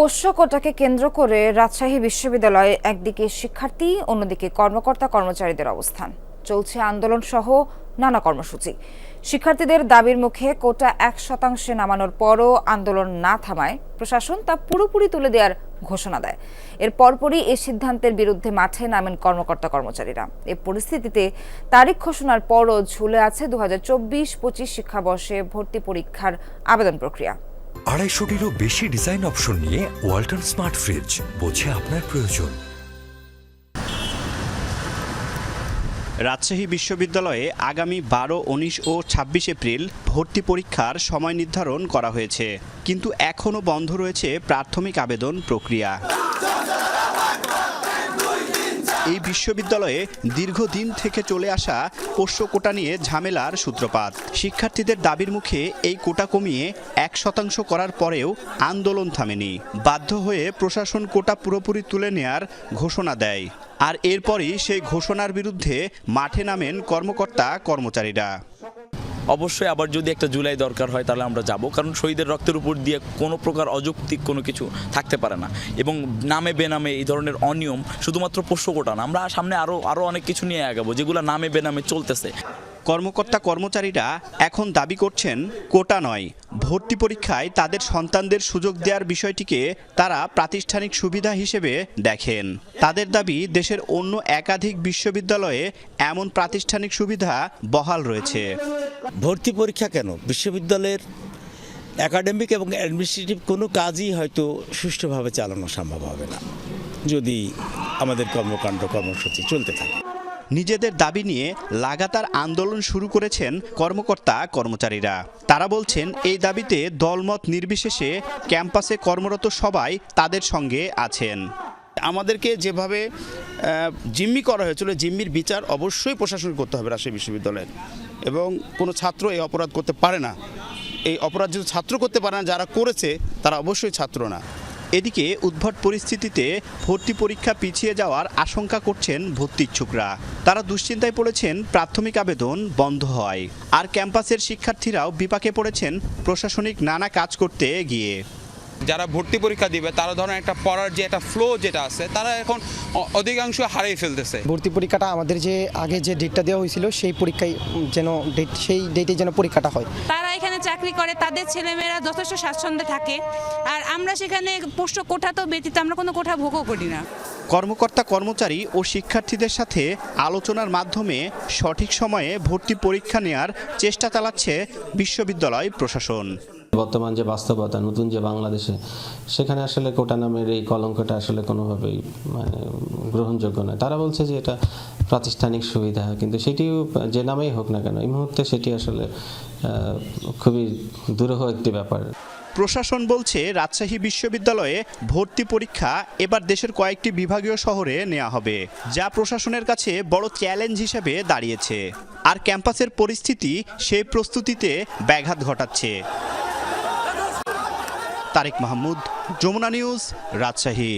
পোষ্য কোটাকে কেন্দ্র করে রাজশাহী বিশ্ববিদ্যালয়ে একদিকে শিক্ষার্থী, অন্যদিকে কর্মকর্তা কর্মচারীদের অবস্থান। চলছে আন্দোলন সহ নানা কর্মসূচি। শিক্ষার্থীদের দাবির মুখে কোটা এক শতাংশে নামানোর পরও আন্দোলন না থামায় প্রশাসন, তা পুরোপুরি তুলে দেওয়ার ঘোষণা দেয়। এর পরপরই এই সিদ্ধান্তের বিরুদ্ধে মাঠে নামেন কর্মকর্তা কর্মচারীরা। এ পরিস্থিতিতে তারিখ ঘোষণার পরও ঝুলে আছে দু হাজার চব্বিশ পঁচিশ শিক্ষাবর্ষে ভর্তি পরীক্ষার আবেদন প্রক্রিয়া। আড়াইশোটিরও বেশি ডিজাইন অপশন নিয়ে ওয়ালটন স্মার্ট ফ্রিজ বোঝে আপনার প্রয়োজন। রাজশাহী বিশ্ববিদ্যালয়ে আগামী বারো, উনিশ ও ছাব্বিশ এপ্রিল ভর্তি পরীক্ষার সময় নির্ধারণ করা হয়েছে। কিন্তু এখনও বন্ধ রয়েছে প্রাথমিক আবেদন প্রক্রিয়া। এই বিশ্ববিদ্যালয়ে দীর্ঘদিন থেকে চলে আসা পোষ্য কোটা নিয়ে ঝামেলার সূত্রপাত। শিক্ষার্থীদের দাবির মুখে এই কোটা কমিয়ে এক শতাংশ করার পরেও আন্দোলন থামেনি। বাধ্য হয়ে প্রশাসন কোটা পুরোপুরি তুলে নেয়ার ঘোষণা দেয়। আর এরপরই সেই ঘোষণার বিরুদ্ধে মাঠে নামেন কর্মকর্তা কর্মচারীরা অবশ্যই আবার যদি একটা জুলাই দরকার হয় তাহলে আমরা যাব। কারণ শহীদের রক্তের উপর দিয়ে কোনো প্রকার অযৌক্তিক কোনো কিছু থাকতে পারে না। এবং নামে বেনামে এই ধরনের অনিয়ম শুধুমাত্র পোষ্য কোটা না, আমরা সামনে আরও আরও অনেক কিছু নিয়ে আগাবো যেগুলো নামে বেনামে চলতেছে। কর্মকর্তা কর্মচারীরা এখন দাবি করছেন, কোটা নয়, ভর্তি পরীক্ষায় তাদের সন্তানদের সুযোগ দেওয়ার বিষয়টিকে তারা প্রাতিষ্ঠানিক সুবিধা হিসেবে দেখেন। তাদের দাবি, দেশের অন্য একাধিক বিশ্ববিদ্যালয়ে এমন প্রাতিষ্ঠানিক সুবিধা বহাল রয়েছে। ভর্তি পরীক্ষা কেন? বিশ্ববিদ্যালয়ের একাডেমিক এবং অ্যাডমিনিস্ট্রেটিভ কোনো কাজই হয়তো সুষ্ঠুভাবে চালানো সম্ভব হবে না, যদি আমাদের কর্মকাণ্ড কর্মসূচি চলতে থাকে। নিজেদের দাবি নিয়ে লাগাতার আন্দোলন শুরু করেছেন কর্মকর্তা, কর্মচারীরা। তারা বলছেন, এই দাবিতে দলমত নির্বিশেষে ক্যাম্পাসে কর্মরত সবাই তাদের সঙ্গে আছেন। আমাদেরকে যেভাবে জিম্মি করা হয়েছিল, জিম্মির বিচার অবশ্যই প্রশাসন করতে হবে রাজশাহী বিশ্ববিদ্যালয়ের। এবং কোনো ছাত্র এই অপরাধ করতে পারে না। এই অপরাধ যদি ছাত্র করতে পারে না, যারা করেছে, তারা অবশ্যই ছাত্র না। এদিকে উদ্ভট পরিস্থিতিতে ভর্তি পরীক্ষা পিছিয়ে যাওয়ার আশঙ্কা করছেন ভর্তি ইচ্ছুকরা তারা দুশ্চিন্তায় পড়েছেন, প্রাথমিক আবেদন বন্ধ হয়। আর ক্যাম্পাসের শিক্ষার্থীরাও বিপাকে পড়েছেন, প্রশাসনিক নানা কাজ করতে গিয়ে। যারা ভর্তি পরীক্ষা দিবে তারা ধরেন একটা পড়ার যে একটা ফ্লো যেটা আছে তারা এখন অধিকাংশ হারিয়ে ফেলতেছে। ভর্তি পরীক্ষাটা আমাদের যে আগে যে ডেটটা দেওয়া হয়েছিল সেই পরীক্ষায় যেন ডেট সেই ডেটে যেন পরীক্ষাটা হয়। তারা এখানে চাকরি করে তাদের ছেলেমেয়েরা যথেষ্ট স্বাচ্ছন্দ্যে থাকে। আর আমরা সেখানে পোষ্য কোঠা তো ব্যতীত আমরা কোনো কোঠা ভোগও করি না। কর্মকর্তা কর্মচারী ও শিক্ষার্থীদের সাথে আলোচনার মাধ্যমে সঠিক সময়ে ভর্তি পরীক্ষা নেয়ার চেষ্টা চালাচ্ছে বিশ্ববিদ্যালয় প্রশাসন। বর্তমান যে বাস্তবতা, নতুন যে বাংলাদেশে, সেখানে আসলে কোটা নামের এই কলঙ্কটা আসলে কোনোভাবেই মানে গ্রহণযোগ্য নয়। তারা বলছে যে এটা প্রাতিষ্ঠানিক সুবিধা, কিন্তু সেটিও যে নামেই হোক না কেন, এই মুহূর্তে সেটি আসলে খুবই দুরূহ একটি ব্যাপার। প্রশাসন বলছে রাজশাহী বিশ্ববিদ্যালয়ে ভর্তি পরীক্ষা এবার দেশের কয়েকটি বিভাগীয় শহরে নেওয়া হবে, যা প্রশাসনের কাছে বড় চ্যালেঞ্জ হিসেবে দাঁড়িয়েছে। আর ক্যাম্পাসের পরিস্থিতি সেই প্রস্তুতিতে ব্যাঘাত ঘটাচ্ছে। তারেক মাহমুদ যমুনা নিউজ রাজশাহী।